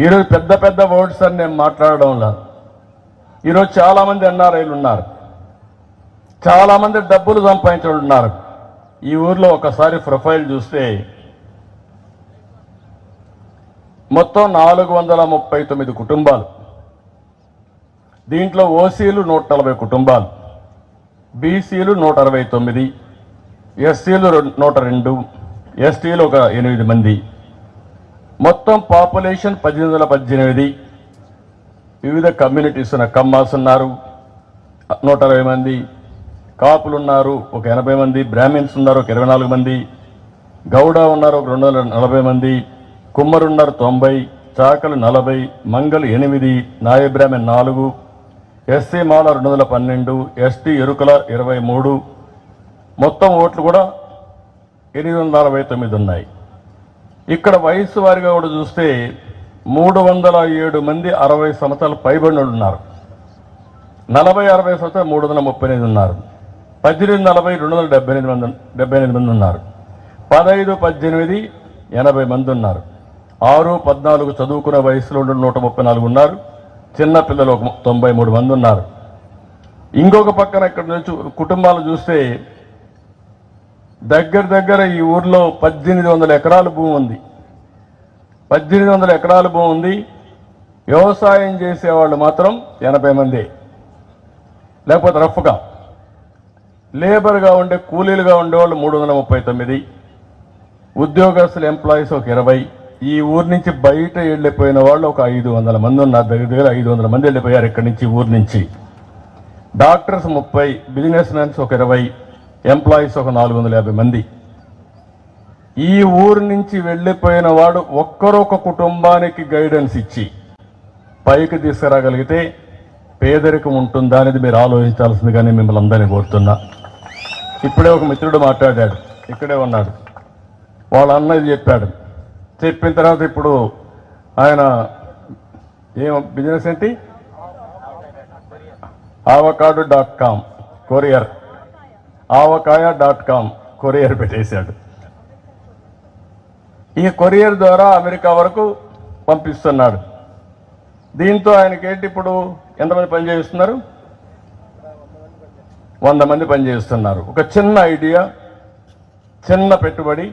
ఈరోజు పెద్ద పెద్ద వర్డ్స్ అని నేను మాట్లాడడంలా ఈరోజు చాలామంది ఎన్ఆర్ఐలు ఉన్నారు. చాలామంది డబ్బులు సంపాదించడం ఉన్నారు. ఈ ఊర్లో ఒకసారి ప్రొఫైల్ చూస్తే మొత్తం నాలుగు వందల ముప్పై తొమ్మిది కుటుంబాలు. దీంట్లో ఓసీలు నూట నలభై కుటుంబాలు. బీసీలు నూట అరవై తొమ్మిది. ఎస్సీలు నూట రెండు. ఎస్టీలు ఒక ఎనిమిది మంది. మొత్తం పాపులేషన్ పద్దెనిమిది వందల పద్దెనిమిది. వివిధ కమ్యూనిటీస్ ఉన్న కమ్మాస్ ఉన్నారు నూట అరవై మంది. కాపులు ఉన్నారు ఒక ఎనభై మంది. బ్రాహ్మిన్స్ ఉన్నారు ఒక ఇరవై నాలుగు మంది. గౌడ ఉన్నారు ఒక రెండు వందల నలభై మంది. కుమ్మరున్నారు తొంభై. చాకలు నలభై. మంగలు ఎనిమిది. నాయ బ్రాహ్మణ్ నాలుగు. ఎస్సీ మాల రెండు వందల పన్నెండు. ఎస్టీ ఎరుకల ఇరవై మూడు. మొత్తం ఓట్లు కూడా ఎనిమిది వందల అరవై తొమ్మిది ఉన్నాయి. ఇక్కడ వయసు వారిగా కూడా చూస్తే మూడు వందల ఏడు మంది అరవై సంవత్సరాలు పైబడినోళ్ళు ఉన్నారు. నలభై అరవై సంవత్సరాలు మూడు వందల ముప్పై ఎనిమిది ఉన్నారు. పద్దెనిమిది నలభై రెండు వందల డెబ్బై ఎనిమిది మంది డెబ్బై ఎనిమిది మంది ఉన్నారు. పదహైదు పద్దెనిమిది ఎనభై మంది ఉన్నారు. ఆరు పద్నాలుగు చదువుకునే వయసులో నూట ముప్పై నాలుగు ఉన్నారు. చిన్నపిల్లలు ఒక తొంభై మూడు మంది ఉన్నారు. ఇంకొక పక్కన ఇక్కడ నుంచి కుటుంబాలు చూస్తే దగ్గర దగ్గర ఈ ఊర్లో పద్దెనిమిది వందల ఎకరాల భూమి ఉంది. పద్దెనిమిది వందల ఎకరాల భూమి ఉంది. వ్యవసాయం చేసేవాళ్ళు మాత్రం ఎనభై మంది. లేకపోతే రఫ్గా. లేబర్గా ఉండే కూలీలుగా ఉండేవాళ్ళు మూడు వందల ముప్పై తొమ్మిది. ఉద్యోగస్తులు ఎంప్లాయీస్ ఒక ఇరవై. ఈ ఊరు నుంచి బయట వెళ్ళిపోయిన వాళ్ళు ఒక ఐదు వందల మంది ఉన్నారు. దగ్గర దగ్గర ఐదు వందల మంది వెళ్ళిపోయారు ఇక్కడి నుంచి ఊరు నుంచి. డాక్టర్స్ ముప్పై బిజినెస్ మ్యాన్స్ ఒక ఇరవై. ఎంప్లాయీస్ ఒక నాలుగు వందల యాభై మంది. ఈ ఊరు నుంచి వెళ్ళిపోయిన వాడు ఒక్కరొక కుటుంబానికి గైడెన్స్ ఇచ్చి పైకి తీసుకురాగలిగితే పేదరికం ఉంటుందా అనేది మీరు ఆలోచించాల్సిందిగానే మిమ్మల్ని అందరినీ కోరుతున్నా. ఇప్పుడే ఒక మిత్రుడు మాట్లాడాడు. ఇక్కడే ఉన్నాడు. వాళ్ళ అన్నది చెప్పాడు. చెప్పిన తర్వాత ఇప్పుడు ఆయన ఏం బిజినెస్ ఏంటి? ఆవకాడు dot com courier. Avakaya dot com courier పెట్టేశాడు. ఈ కొరియర్ ద్వారా అమెరికా వరకు పంపిస్తున్నాడు. దీంతో ఆయనకేంటి ఇప్పుడు ఎంతమంది పనిచేస్తున్నారు వంద మంది పనిచేస్తున్నారు ఒక చిన్న ఐడియా చిన్న పెట్టుబడి.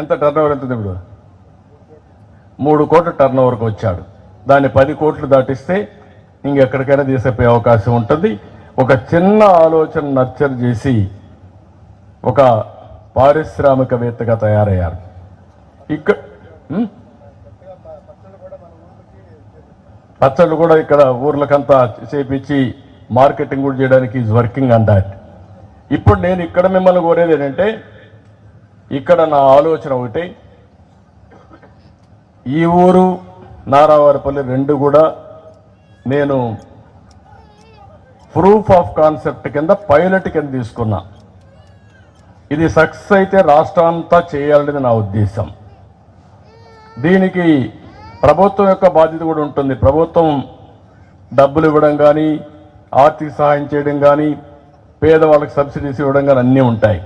ఎంత టర్న్ ఓవర్ ఎంత ఇప్పుడు మూడు కోట్ల టర్న్ ఓవర్కి వచ్చాడు. దాన్ని పది కోట్లు దాటిస్తే ఇంకెక్కడికైనా తీసుకుపోయే అవకాశం ఉంటుంది. ఒక చిన్న ఆలోచన నర్చర్ చేసి ఒక పారిశ్రామికవేత్తగా తయారయ్యారు. ఇక్కడ పచ్చళ్ళు కూడా ఇక్కడ ఊర్లకంతా చేపించి మార్కెటింగ్ కూడా చేయడానికి ఈజ్ వర్కింగ్ అన్ దాట్ ఇప్పుడు నేను ఇక్కడ మిమ్మల్ని కోరేది ఏంటంటే ఇక్కడ నా ఆలోచన ఒకటి ఈ ఊరు నారావారిపల్లి రెండు కూడా నేను ప్రూఫ్ ఆఫ్ కాన్సెప్ట్ కింద పైలట్ కింద తీసుకున్నా. ఇది సక్సెస్ అయితే రాష్ట్రం అంతా చేయాలనేది నా ఉద్దేశం. దీనికి ప్రభుత్వం యొక్క బాధ్యత కూడా ఉంటుంది. ప్రభుత్వం డబ్బులు ఇవ్వడం కానీ ఆర్థిక సహాయం చేయడం కానీ పేదవాళ్ళకి సబ్సిడీస్ ఇవ్వడం కానీ అన్నీ ఉంటాయి.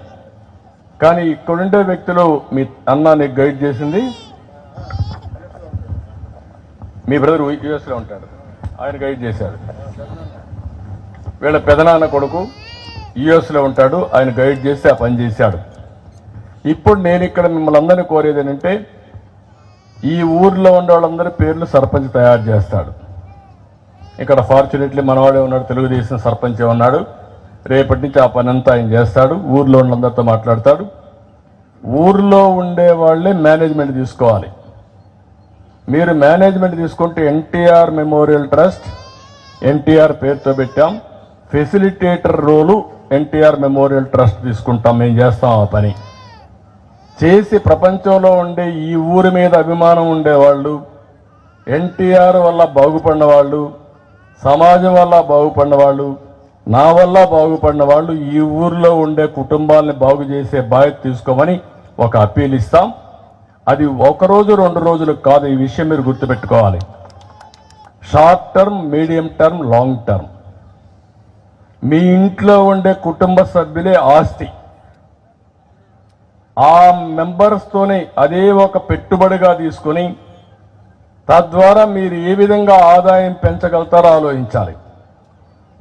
కానీ ఇక్కడుండే వ్యక్తులు మీ అన్న నీకు గైడ్ చేసింది. మీ బ్రదర్ యుఎస్లో ఉంటాడు. ఆయన గైడ్ చేశాడు వీళ్ళ పెదనాన్న కొడుకు యుఎస్లో ఉంటాడు. ఆయన గైడ్ చేసి ఆ పని చేశాడు. ఇప్పుడు నేను ఇక్కడ మిమ్మల్ని అందరినీ కోరేది ఏంటంటే ఈ ఊర్లో ఉన్న వాళ్ళందరి పేర్లు సర్పంచ్ తయారు చేస్తాడు. ఇక్కడ ఫార్చునేట్లీ మనవాడే ఉన్నాడు తెలుగుదేశం సర్పంచ్ ఉన్నాడు. రేపటి నుంచి ఆ పని అంతా ఆయన చేస్తాడు. ఊర్లో ఉన్నందరితో మాట్లాడతాడు. ఊర్లో ఉండే వాళ్ళే మేనేజ్మెంట్ తీసుకోవాలి. మీరు మేనేజ్మెంట్ తీసుకుంటే ఎన్టీఆర్ మెమోరియల్ ట్రస్ట్ ఎన్టీఆర్ పేరుతో పెట్టాం. Facilitator role NTR memorial trust తీసుకుంటాం మేము చేస్తాం ఆ పని. చేసి ప్రపంచంలో ఉండే ఈ ఊరి మీద అభిమానం ఉండేవాళ్ళు ఎన్టీఆర్ వల్ల బాగుపడిన వాళ్ళు సమాజం వల్ల బాగుపడిన వాళ్ళు నా వల్ల బాగుపడిన వాళ్ళు ఈ ఊర్లో ఉండే కుటుంబాలని బాగు చేసే బాధ్యత తీసుకోమని ఒక అప్పీల్ ఇస్తాం. అది ఒకరోజు రెండు రోజులు కాదు ఈ విషయం మీరు గుర్తుపెట్టుకోవాలి. Short term medium term long term. మీ ఇంట్లో ఉండే కుటుంబ సభ్యులే ఆస్తి. ఆ మెంబర్స్తోనే అదే ఒక పెట్టుబడిగా తీసుకొని తద్వారా మీరు ఏ విధంగా ఆదాయం పెంచగలుగుతారో ఆలోచించాలి.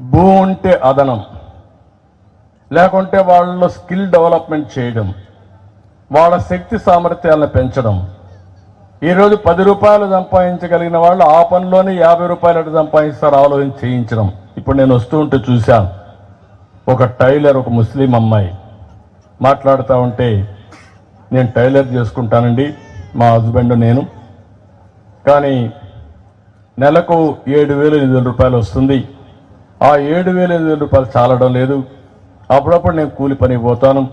భూ ఉంటే అదనం. లేకుంటే వాళ్ళలో స్కిల్ డెవలప్మెంట్ చేయడం వాళ్ళ శక్తి సామర్థ్యాలను పెంచడం. ఈరోజు పది రూపాయలు సంపాదించగలిగిన వాళ్ళు ఆ పనిలోనే యాభై రూపాయలు సంపాదిస్తారు ఆలోచన చేయించడం. ఇప్పుడు నేను వస్తూ ఉంటే చూశాను ఒక టైలర్ ఒక ముస్లిం అమ్మాయి. మాట్లాడుతూ ఉంటే నేను టైలర్ చేసుకుంటానండి మా హస్బెండ్ నేను. కానీ నెలకు ఏడు వేలు ఎనిమిది వేల రూపాయలు వస్తుంది. ఆ ఏడు వేల ఎనిమిది వేల రూపాయలు చాలడం లేదు. అప్పుడప్పుడు నేను కూలి పని పోతాను.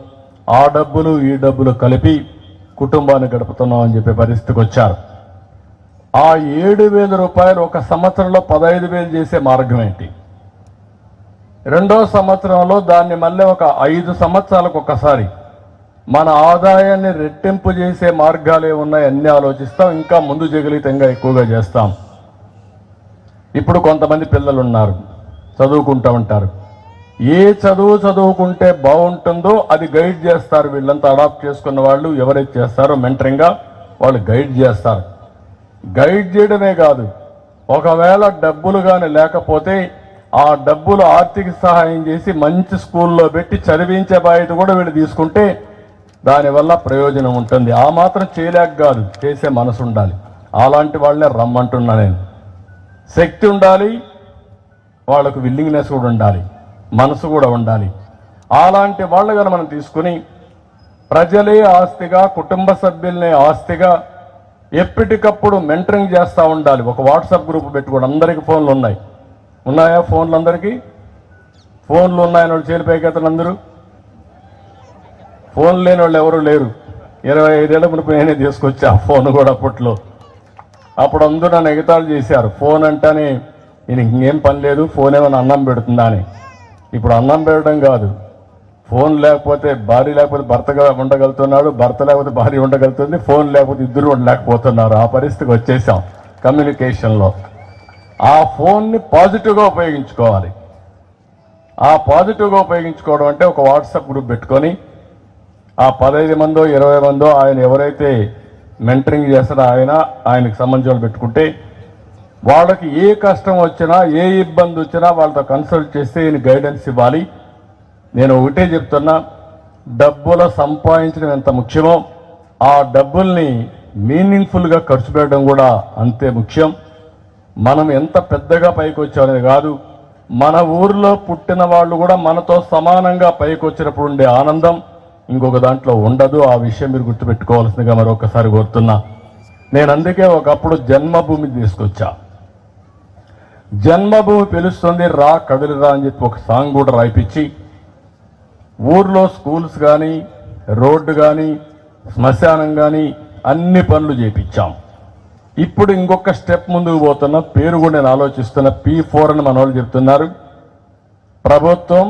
ఆ డబ్బులు ఈ డబ్బులు కలిపి కుటుంబాన్ని గడుపుతున్నాం అని చెప్పే పరిస్థితికి వచ్చారు. ఆ ఏడు వేల రూపాయలు ఒక సంవత్సరంలో పదహైదు వేలు చేసే మార్గం ఏంటి? రెండో సంవత్సరంలో దాన్ని మళ్ళీ ఒక ఐదు సంవత్సరాలకు ఒకసారి మన ఆదాయాన్ని రెట్టింపు చేసే మార్గాలు ఉన్నాయి అన్నీ ఆలోచిస్తాం ఇంకా ముందు చేయగలిగితే ఇంకా ఎక్కువగా చేస్తాం. ఇప్పుడు కొంతమంది పిల్లలు ఉన్నారు చదువుకుంటూ ఉంటారు. ఏ చదువు చదువుకుంటే బాగుంటుందో అది గైడ్ చేస్తారు. వీళ్ళంతా అడాప్ట్ చేసుకున్న వాళ్ళు ఎవరైతే చేస్తారో మెంటరింగ్గా వాళ్ళు గైడ్ చేస్తారు. గైడ్ చేయడమే కాదు ఒకవేళ డబ్బులు కానీ లేకపోతే ఆ డబ్బులు ఆర్థిక సహాయం చేసి మంచి స్కూల్లో పెట్టి చదివించే బాధ్యత కూడా వీళ్ళు తీసుకుంటే దానివల్ల ప్రయోజనం ఉంటుంది. ఆ మాత్రం చేయలేక కాదు చేసే మనసు ఉండాలి. అలాంటి వాళ్ళనే రమ్మంటున్నా నేను. శక్తి ఉండాలి వాళ్ళకు విల్లింగ్నెస్ కూడా ఉండాలి మనసు కూడా ఉండాలి. అలాంటి వాళ్ళు కనుక మనం తీసుకుని ప్రజలే ఆస్తిగా కుటుంబ సభ్యులనే ఆస్తిగా ఎప్పటికప్పుడు మెంటరింగ్ చేస్తూ ఉండాలి. ఒక వాట్సాప్ గ్రూప్ పెట్టుకోండి అందరికి ఫోన్లు ఉన్నాయి. ఉన్నాయా ఫోన్లు అందరికీ ఫోన్లు ఉన్నాయని వాళ్ళు చేరిపోయేకెత్తలు అందరూ. ఫోన్ లేని వాళ్ళు ఎవరు లేరు. ఇరవై ఐదేళ్ళ మునుపు నేనే తీసుకొచ్చా ఫోన్ కూడా అప్పట్లో. అప్పుడు అందరూ నన్ను ఎగతాళు చేశారు. ఫోన్ అంటేనే నేను ఇంకేం పని లేదు ఫోన్ ఏమైనా అన్నం పెడుతుందా అని. ఇప్పుడు అన్నం పెట్టడం కాదు. ఫోన్ లేకపోతే భార్య లేకపోతే భర్తగా ఉండగలుగుతున్నాడు భర్త లేకపోతే భార్య ఉండగలుగుతుంది ఫోన్ లేకపోతే ఇద్దరు ఉండలేకపోతున్నారు. ఆ పరిస్థితికి వచ్చేసాం కమ్యూనికేషన్లో. ఆ ఫోన్ని పాజిటివ్గా ఉపయోగించుకోవాలి. ఆ పాజిటివ్గా ఉపయోగించుకోవడం అంటే ఒక వాట్సాప్ గ్రూప్ పెట్టుకొని ఆ పదహైదు మందో ఇరవై మందో ఆయన ఎవరైతే మెంటరింగ్ చేస్తారో ఆయన ఆయనకు సంబంధించిన పెట్టుకుంటే వాళ్ళకి ఏ కష్టం వచ్చినా ఏ ఇబ్బంది వచ్చినా వాళ్ళతో కన్సల్ట్ చేస్తే ఈయన గైడెన్స్ ఇవ్వాలి. నేను ఒకటే చెప్తున్నా డబ్బుల సంపాదించడం ఎంత ముఖ్యమో ఆ డబ్బుల్ని మీనింగ్ఫుల్గా ఖర్చు పెట్టడం కూడా అంతే ముఖ్యం. మనం ఎంత పెద్దగా పైకి వచ్చామనేది కాదు. మన ఊర్లో పుట్టిన వాళ్ళు కూడా మనతో సమానంగా పైకి వచ్చినప్పుడు ఉండే ఆనందం ఇంకొక దాంట్లో ఉండదు. ఆ విషయం మీరు గుర్తుపెట్టుకోవాల్సిందిగా మరొకసారి కోరుతున్నా. నేను అందుకే ఒకప్పుడు జన్మభూమి తీసుకొచ్చా. జన్మభూమి పిలుస్తుంది రా కదిలిరా అని చెప్పి ఒక సాంగ్ కూడా రాయిపించి ఊర్లో స్కూల్స్ కానీ రోడ్డు కానీ శ్మశానం కానీ అన్ని పనులు చేపించాం. ఇప్పుడు ఇంకొక స్టెప్ ముందుకు పోతున్నా పేరు కూడా నేను ఆలోచిస్తున్న పీ ఫోర్ అని మన వాళ్ళు చెప్తున్నారు. ప్రభుత్వం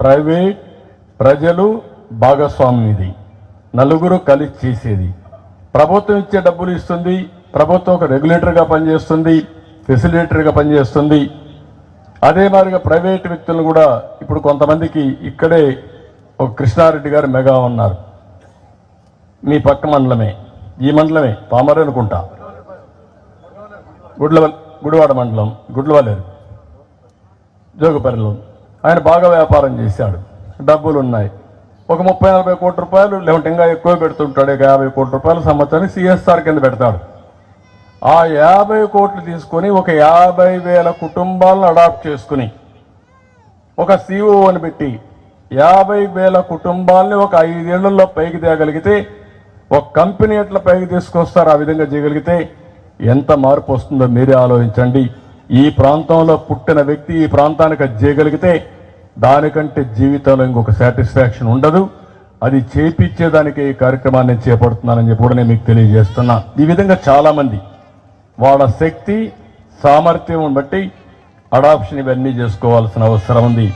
ప్రైవేట్ ప్రజలు భాగస్వామ్యది ఇది నలుగురు కలిసి చేసేది. ప్రభుత్వం ఇచ్చే డబ్బులు ఇస్తుంది. ప్రభుత్వం ఒక రెగ్యులేటర్గా పనిచేస్తుంది ఫెసిలిటేటర్గా పనిచేస్తుంది. అదే మాదిరిగా ప్రైవేట్ వ్యక్తులను కూడా ఇప్పుడు కొంతమందికి ఇక్కడే ఒక కృష్ణారెడ్డి గారు మెగా ఉన్నారు. మీ పక్క మండలమే ఈ మండలమే పామరే అనుకుంటా. గుడ్లవల్ గుడివాడ మండలం గుడ్లవల్లేరు జోగుపల్లిలో ఆయన బాగా వ్యాపారం చేశాడు. డబ్బులు ఉన్నాయి ఒక ముప్పై నలభై కోట్ల రూపాయలు లేకుంటే ఇంకా ఎక్కువ పెడుతుంటాడు. ఇక యాభై కోట్ల రూపాయలు సంవత్సరానికి సిఎస్ఆర్ కింద పెడతాడు. ఆ యాభై కోట్లు తీసుకొని ఒక యాభై వేల కుటుంబాలను అడాప్ట్ చేసుకుని ఒక సిఓని పెట్టి యాభై వేల కుటుంబాలని ఒక ఐదేళ్ళలో పైకి తేగలిగితే ఒక కంపెనీ ఎట్లా పైకి తీసుకొస్తారు. ఆ విధంగా చేయగలిగితే ఎంత మార్పు వస్తుందో మీరే ఆలోచించండి. ఈ ప్రాంతంలో పుట్టిన వ్యక్తి ఈ ప్రాంతానికి అది చేయగలిగితే దానికంటే జీవితంలో ఇంకొక సాటిస్ఫాక్షన్ ఉండదు. అది చేపించేదానికి ఈ కార్యక్రమాన్ని చేపడుతున్నానని చెప్పి కూడా నేను మీకు తెలియజేస్తున్నా. ఈ విధంగా చాలామంది వాళ్ళ శక్తి సామర్థ్యం బట్టి అడాప్షన్ ఇవన్నీ చేసుకోవాల్సిన అవసరం ఉంది.